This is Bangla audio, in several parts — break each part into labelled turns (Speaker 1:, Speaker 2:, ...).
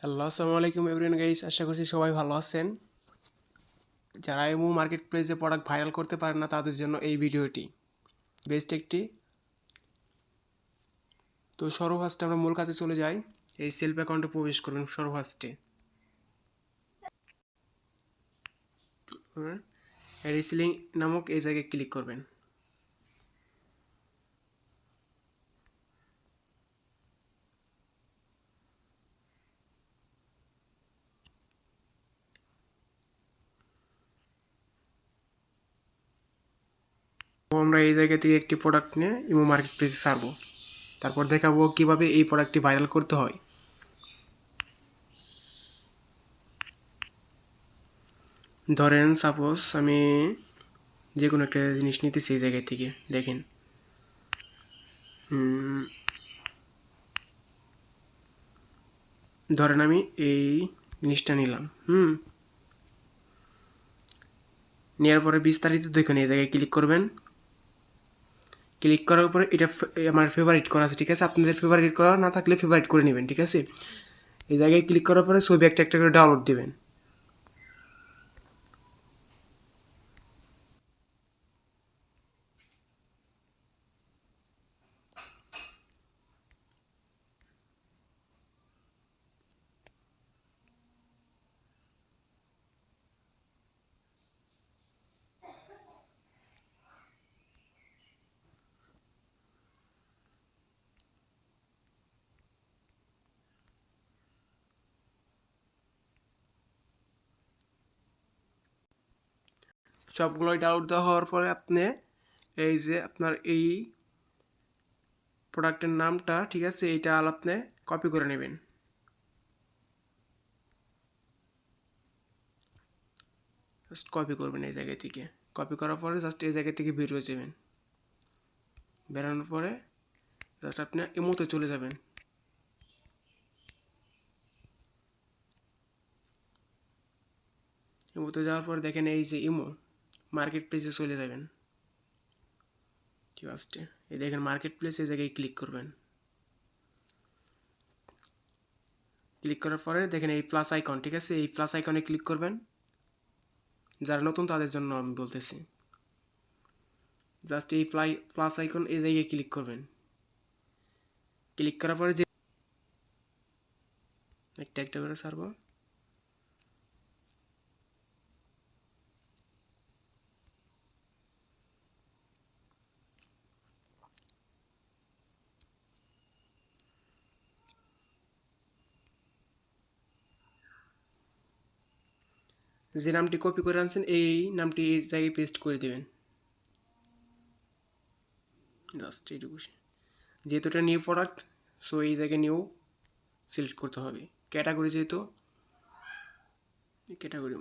Speaker 1: হ্যালো, আসসালামু আলাইকুম এভরিওয়ান গাইস আশা করছি সবাই ভালো আছেন। যারা এমু মার্কেট প্লেসে প্রোডাক্ট ভাইরাল করতে পারে না, তাদের জন্য এই ভিডিওটি বেস্ট একটি। তো সর্বফার্স্টে আমরা মূল কাজে চলে যাই। এই সেলফ অ্যাকাউন্টে প্রবেশ করবেন সর্বফার্স্টে। রিসিলিং নামক এই জায়গায় ক্লিক করবেন। আমরা এই জায়গা থেকে একটি প্রোডাক্ট নিয়ে ইমো মার্কেট প্লেসে ছাড়বো। তারপর দেখাবো কীভাবে এই প্রোডাক্টটি ভাইরাল করতে হয়। ধরেন সাপোজ আমি যে কোনো একটা জিনিস নিতেছি এই জায়গা থেকে, দেখেন। ধরেন আমি এই জিনিসটা নিলাম, হুম? নেওয়ার পরে বিস্তারিত দেখুন, এই জায়গায় ক্লিক করবেন। ক্লিক করার পরে এটা আমার ফেভারিট করা আছে, ঠিক আছে? আপনাদের ফেভারিট করা না থাকলে ফেভারিট করে নেবেন, ঠিক আছে? এই জায়গায় ক্লিক করার পরে ছবি একটা একটা করে ডাউনলোড দেবেন। সবগুলোই ডাউনলোড দেওয়া হওয়ার পরে আপনি এই যে আপনার এই প্রোডাক্টের নামটা, ঠিক আছে, এইটা আল আপনি কপি করে নেবেন। জাস্ট কপি করবেন এই জায়গা থেকে। কপি করার পরে জাস্ট এই জায়গা থেকে বেরিয়ে যাবেন। বেরোনোর পরে জাস্ট আপনি ইমোতে চলে যাবেন। ইমোতে যাওয়ার পর দেখেন এই যে ইমো মার্কেট প্লেসে চলে যাবেন। ঠিক আছে? এই দেখেন মার্কেট প্লেস এই জায়গায় ক্লিক করবেন। ক্লিক করার পরে দেখেন এই প্লাস আইকন ঠিক আছে? এই প্লাস আইকনে ক্লিক করবেন। যারা নতুন, তাদের জন্য আমি বলতেছি। জাস্ট এই ফ্লাই প্লাস আইকন এই জায়গায় ক্লিক করবেন। ক্লিক করার পরে যে একটা একটা করে সারবো যে নামটি কপি করে আনছেন, এই নামটি এই জায়গায় পেস্ট করে দেবেন। জাস্ট এইটুকু যেহেতু এটা নিউ প্রোডাক্ট সো এই জায়গায় নিউ সিলেক্ট করতে হবে। ক্যাটাগরি যেহেতু ক্যাটাগরি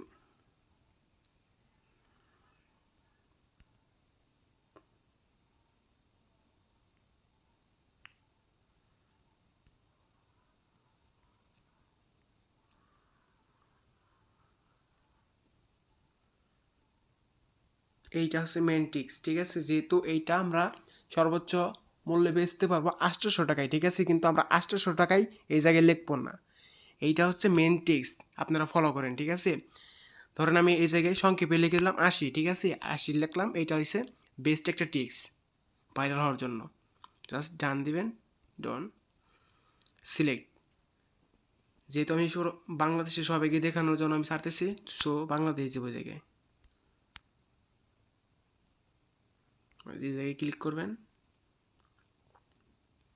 Speaker 1: এইটা হচ্ছে মেন টিক্স ঠিক আছে? যেহেতু এইটা আমরা সর্বোচ্চ মূল্যে বেচতে পারব আটশোশো টাকায়, ঠিক আছে? কিন্তু আমরা আটশোশো টাকায় এই জায়গায় লিখব না। এইটা হচ্ছে মেন টিক্স আপনারা ফলো করেন, ঠিক আছে? ধরেন আমি এই জায়গায় সংক্ষেপে লিখে দিলাম আশি, ঠিক আছে? আশি লিখলাম, এইটা হচ্ছে বেস্ট একটা টিক্স ভাইরাল হওয়ার জন্য। জাস্ট ডান দিবেন ডন সিলেক্ট যেহেতু আমি বাংলাদেশে সবাইকে দেখানোর জন্য আমি ছাড়তেছি সো বাংলাদেশ দেবো জায়গায়। যে জায়গায় ক্লিক করবেন।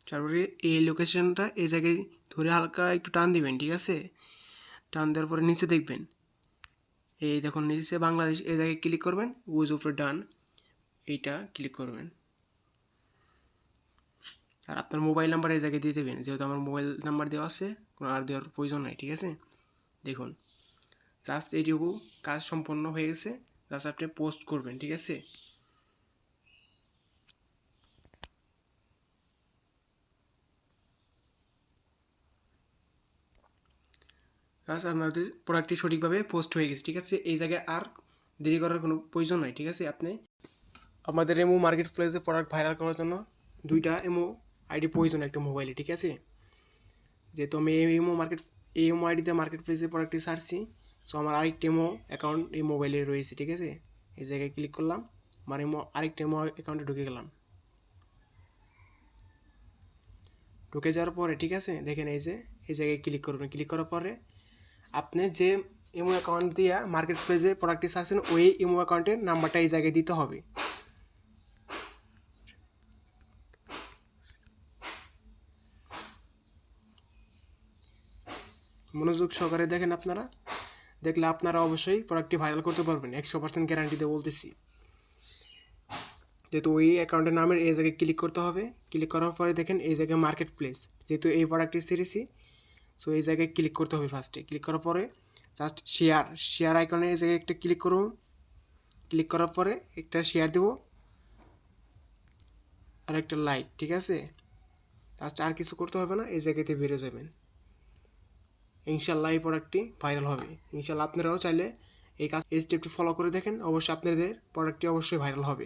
Speaker 1: তারপরে এই লোকেশনটা এই জায়গায় ধরে হালকা একটু টান দিবেন, ঠিক আছে? টান দেওয়ার পরে নিচে দেখবেন। এই দেখুন, নিচে বাংলাদেশ, এই জায়গায় ক্লিক করবেন উজ উপরে ডান এইটা ক্লিক করবেন। আর আপনার মোবাইল নাম্বার এই জায়গায় দিয়ে দেবেন, যেহেতু আমার মোবাইল নাম্বার দেওয়া আছে, কোনো আর দেওয়ার প্রয়োজন নাই, ঠিক আছে? দেখুন জাস্ট এইটুকু কাজ সম্পন্ন হয়ে গেছে জাস্ট আপনি পোস্ট করবেন, ঠিক আছে? আচ্ছা আপনাদের প্রোডাক্টটি সঠিকভাবে পোস্ট হয়ে গেছে, ঠিক আছে? এই জায়গায় আর দেরি করার কোনো প্রয়োজন নাই, ঠিক আছে? আপনি আমাদের এমও মার্কেট প্লেসে প্রোডাক্ট ভাইরাল করার জন্য দুইটা এমও আইডি প্রয়োজন একটা মোবাইলে ঠিক আছে? যেহেতু আমি এমও মার্কেট এমও আইডিতে মার্কেট প্লেসে প্রোডাক্টটি সারছি সো আমার আরেকটি এমও অ্যাকাউন্ট এই মোবাইলে রয়েছে, ঠিক আছে? এই জায়গায় ক্লিক করলাম, আমার এমও আরেকটা এমও অ্যাকাউন্টে ঢুকে গেলাম। ঢুকে যাওয়ার পরে, ঠিক আছে? দেখেন এই যে, এই জায়গায় ক্লিক করবেন। ক্লিক করার পরে আপনি যে ইমো অ্যাকাউন্ট দিয়ে মার্কেট প্লেসে প্রোডাক্টটি সারছেন ওই ইমো অ্যাকাউন্টের নাম্বারটা এই জায়গায় দিতে হবে। মনোযোগ সহকারে দেখেন আপনারা। দেখলে আপনারা অবশ্যই প্রোডাক্টটি ভাইরাল করতে পারবেন, একশো পার্সেন্ট গ্যারান্টিতে বলতেছি। যেহেতু ওই অ্যাকাউন্টের নামের এই জায়গায় ক্লিক করতে হবে। ক্লিক করার পরে দেখেন এই জায়গায় মার্কেট প্লেস যেহেতু এই প্রোডাক্টটি সেরেছি সো এই জায়গায় ক্লিক করতে হবে ফার্স্টে ক্লিক করার পরে জাস্ট শেয়ার শেয়ার আইকনে এই জায়গায় একটা ক্লিক করুন ক্লিক করার পরে একটা শেয়ার দেবো। আর একটা লাইক ঠিক আছে? জাস্ট আর কিছু করতে হবে না, এই জায়গাতে বেরো যাবেন। ইনশাল্লাহ এই প্রোডাক্টটি ভাইরাল হবে। ইনশাল্লাহ আপনারাও চাইলে এই কাজ এই স্টেপটি ফলো করে দেখেন। অবশ্যই আপনাদের প্রোডাক্টটি অবশ্যই ভাইরাল হবে।